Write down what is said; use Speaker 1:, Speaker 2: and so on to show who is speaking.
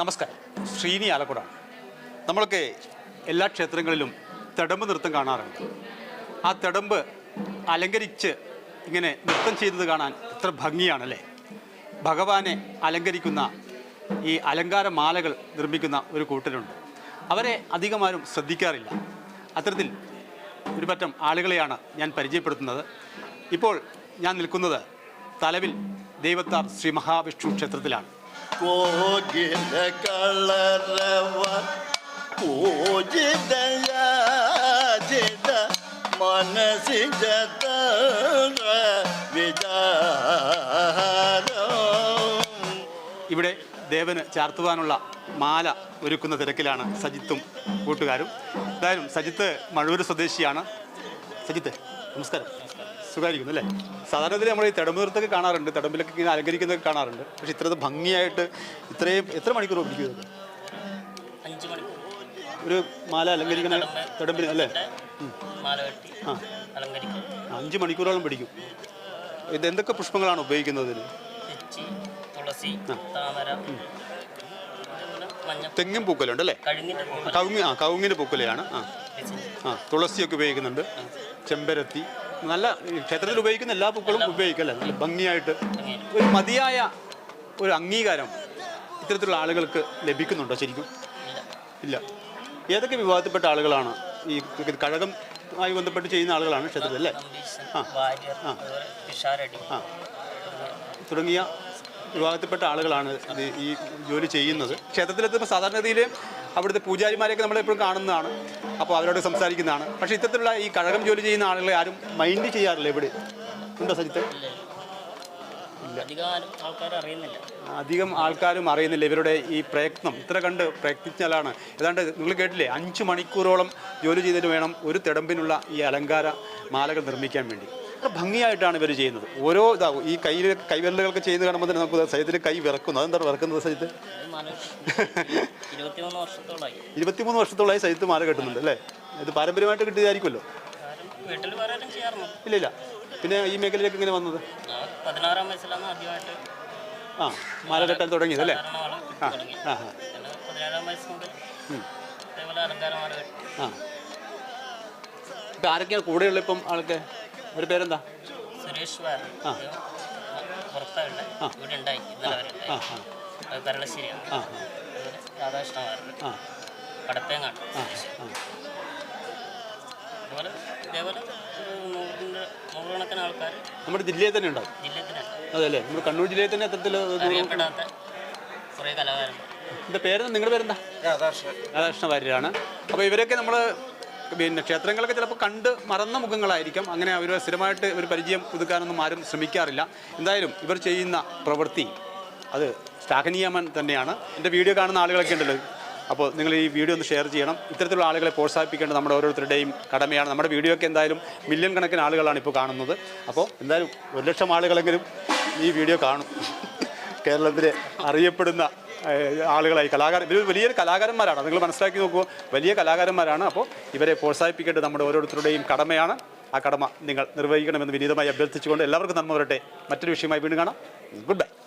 Speaker 1: നമസ്കാരം. ശ്രീനി ആലക്കുടാണ് നമ്മളൊക്കെ എല്ലാ ക്ഷേത്രങ്ങളിലും തെടമ്പ് നൃത്തം കാണാറുണ്ട്. ആ തെടമ്പ് അലങ്കരിച്ച് ഇങ്ങനെ നൃത്തം ചെയ്യുന്നത് കാണാൻ എത്ര ഭംഗിയാണല്ലേ? ഭഗവാനെ അലങ്കരിക്കുന്ന ഈ അലങ്കാര മാലകൾ നിർമ്മിക്കുന്ന ഒരു കൂട്ടരുണ്ട്. അവരെ അധികമാരും ശ്രദ്ധിക്കാറില്ല. അത്തരത്തിൽ ഒരു പറ്റം ആളുകളെയാണ് ഞാൻ പരിചയപ്പെടുത്തുന്നത്. ഇപ്പോൾ ഞാൻ നിൽക്കുന്നത് തലവിൽ ദൈവത്താർ ശ്രീ മഹാവിഷ്ണു ക്ഷേത്രത്തിലാണ്.
Speaker 2: ಕೋಗಿಲ ಕಳರವ ಪೂಜಿತ ಯಾಜಿತ ಮನಸ್ಸಿನ ತರ ವಿಚಾರ
Speaker 1: ഇവിടെ ദേവന് ചാർത്തുവാനുള്ള മാല ഒരുക്കുന്ന തിരക്കിലാണ് സജിത്തും കൂട്ടുകാരും എന്തായാലും സജിത്ത് മഴൂർ സ്വദേശിയാണ് സജിത്ത് നമസ്കാരം സുഖമായിരിക്കുന്നു അല്ലേ? സാധാരണത്തിൽ നമ്മൾ ഈ തെടമ്പ് നൃത്തമൊക്കെ കാണാറുണ്ട്. തെടമ്പിലൊക്കെ ഇങ്ങനെ അലങ്കരിക്കുന്നതൊക്കെ കാണാറുണ്ട്. പക്ഷെ ഇത്ര ഭംഗിയായിട്ട് ഇത്രയും എത്ര മണിക്കൂർ പിടിക്കുന്നത് ഒരു മാല അലങ്കരിക്കുന്ന തെടമ്പിന് അല്ലേ? ആ. അഞ്ച് മണിക്കൂറോളം പിടിക്കും. ഇത് എന്തൊക്കെ പുഷ്പങ്ങളാണ് ഉപയോഗിക്കുന്നത് ഇതിന്?
Speaker 3: തുളസി താമര
Speaker 1: തെങ്ങും പൂക്കലുണ്ട് അല്ലേ? കവുങ്ങ് ആ കവുങ്ങിന്റെ പൂക്കലയാണ് ആ. ആ തുളസിയൊക്കെ ഉപയോഗിക്കുന്നുണ്ട്. ചെമ്പരത്തി നല്ല ക്ഷേത്രത്തിൽ ഉപയോഗിക്കുന്ന എല്ലാ പൂക്കളും ഉപയോഗിക്കല്ലേ? നല്ല ഭംഗിയായിട്ട്. ഒരു മതിയായ ഒരു അംഗീകാരം ഇത്തരത്തിലുള്ള ആളുകൾക്ക് ലഭിക്കുന്നുണ്ടോ ശരിക്കും?
Speaker 3: ഇല്ല.
Speaker 1: ഏതൊക്കെ വിഭാഗത്തിൽപ്പെട്ട ആളുകളാണ് ഈ കഴകം ആയി ബന്ധപ്പെട്ട് ചെയ്യുന്ന ആളുകളാണ് ക്ഷേത്രത്തിൽ അല്ലേ? ആ. ആ. തുടങ്ങിയ വിഭാഗത്തിൽപ്പെട്ട ആളുകളാണ് ഈ ജോലി ചെയ്യുന്നത്. ക്ഷേത്രത്തിലെത്തുമ്പോൾ സാധാരണഗതിയിൽ അവിടുത്തെ പൂജാരിമാരെയൊക്കെ നമ്മളെപ്പോഴും കാണുന്നതാണ്. അപ്പോൾ അവരോട് സംസാരിക്കുന്നതാണ്. പക്ഷേ ഇത്തരത്തിലുള്ള ഈ കഴകം ജോലി ചെയ്യുന്ന ആളുകളെ ആരും മൈൻഡ് ചെയ്യാറില്ല ഇവിടെ ഉണ്ടോ സജിത്ത്?
Speaker 3: അധികം
Speaker 1: ആൾക്കാരും അറിയുന്നില്ല ഇവരുടെ ഈ പ്രയത്നം. ഇത്ര കണ്ട് പ്രയത്നിച്ചാലാണ്. ഏതാണ്ട് നിങ്ങൾ കേട്ടില്ലേ? അഞ്ച് മണിക്കൂറോളം ജോലി ചെയ്തിട്ട് വേണം ഒരു തിടമ്പിനുള്ള ഈ അലങ്കാര മാലകൾ നിർമ്മിക്കാൻ വേണ്ടി. അത്ര ഭംഗിയായിട്ടാണ് ഇവർ ചെയ്യുന്നത്. ഓരോ ഇതാവും ഈ കയ്യിൽ കൈവിരലുകളൊക്കെ ചെയ്യുന്നത് കാണുമ്പോൾ തന്നെ നമുക്ക് സജിത്തിന് കൈ വിറക്കുന്നു. അതെന്താണ് വിറക്കുന്നത്
Speaker 3: വെട്ടി ഇരുപത്തിമൂന്ന് വർഷത്തോളമായി
Speaker 1: ഇരുപത്തിമൂന്ന് മാല കെട്ടുന്നുണ്ട് അല്ലേ? ഇത് പാരമ്പര്യമായിട്ട് കിട്ടിയതായിരിക്കുമല്ലോ? ഇല്ല ഇല്ല. പിന്നെ ഈ മേഖലയിലേക്ക് ഇങ്ങനെ വന്നത്?
Speaker 3: പതിനാറാം വയസ്സിലാണ് ആദ്യമായിട്ട്
Speaker 1: ആ മാല കെട്ടാൻ തുടങ്ങിയത് അല്ലേ? ആ ആ
Speaker 3: പതിനേഴാം വയസ്സ് മുതൽ
Speaker 1: ആ. ഇപ്പം ആരൊക്കെയാണ് കൂടെയുള്ള ഇപ്പം ആൾക്ക് ഒരു പേരെന്താ?
Speaker 3: സുരേഷ്
Speaker 1: ആ.
Speaker 3: ഇവിടെ ഉണ്ടായി. ഇന്നലെ വരെ
Speaker 1: ആ
Speaker 3: ഉണ്ടായി.
Speaker 1: ആ
Speaker 3: അത് കരളശ്ശേരിയാണ്.
Speaker 1: ആ
Speaker 3: അതുപോലെ രാധാകൃഷ്ണ കടത്തേങ്ങാണ് അതുപോലെ ഇതേപോലെ നൂറിന്റെ നൂറുകണക്കിന് ആൾക്കാർ
Speaker 1: നമ്മുടെ ജില്ലയിൽ തന്നെ ഉണ്ടാവും.
Speaker 3: ജില്ലയിൽ തന്നെ
Speaker 1: അതല്ലേ നമ്മുടെ കണ്ണൂർ ജില്ലയിൽ തന്നെ അത്തരത്തിൽ
Speaker 3: അറിയപ്പെടാത്ത കുറേ കലാകാരന്മാർ
Speaker 1: എന്റെ പേര് നിങ്ങളുടെ പേരെന്താ? രാധാകൃഷ്ണ വാര്യരാണ്. അപ്പോൾ ഇവരൊക്കെ നമ്മൾ പിന്നെ ക്ഷേത്രങ്ങളൊക്കെ ചിലപ്പോൾ കണ്ട് മറന്ന മുഖങ്ങളായിരിക്കും. അങ്ങനെ അവർ സ്ഥിരമായിട്ട് ഒരു പരിചയം പുതുക്കാനൊന്നും ആരും ശ്രമിക്കാറില്ല. എന്തായാലും ഇവർ ചെയ്യുന്ന പ്രവൃത്തി അത് ശ്ലാഘനീയമൻ തന്നെയാണ്. എന്റെ വീഡിയോ കാണുന്ന ആളുകളൊക്കെ ഉണ്ടല്ലോ. അപ്പോൾ നിങ്ങൾ ഈ വീഡിയോ ഒന്ന് ഷെയർ ചെയ്യണം. ഇത്തരത്തിലുള്ള ആളുകളെ പ്രോത്സാഹിപ്പിക്കേണ്ടത് നമ്മുടെ ഓരോരുത്തരുടെയും കടമയാണ്. നമ്മുടെ വീഡിയോ ഒക്കെ എന്തായാലും മില്യൺ കണക്കിന് ആളുകളാണ് ഇപ്പോൾ കാണുന്നത്. അപ്പോൾ എന്തായാലും ഒരു ലക്ഷം ആളുകളെങ്കിലും ഈ വീഡിയോ കാണും. കേരളത്തിലെ അറിയപ്പെടുന്ന ആളുകളായി. കലാകാരൻ ഇവർ വലിയൊരു കലാകാരന്മാരാണ്. നിങ്ങൾ മനസ്സിലാക്കി നോക്കൂ. വലിയ കലാകാരന്മാരാണ്. അപ്പോൾ ഇവരെ പ്രോത്സാഹിപ്പിക്കേണ്ടത് നമ്മുടെ ഓരോരുത്തരുടെയും കടമയാണ്. ആ കടമ നിങ്ങൾ നിർവഹിക്കണമെന്ന് വിനീതമായി അഭ്യർത്ഥിച്ചുകൊണ്ട് എല്ലാവർക്കും നന്മ വരട്ടെ. മറ്റൊരു വിഷയമായി വീണ്ടും കാണാം. Good bye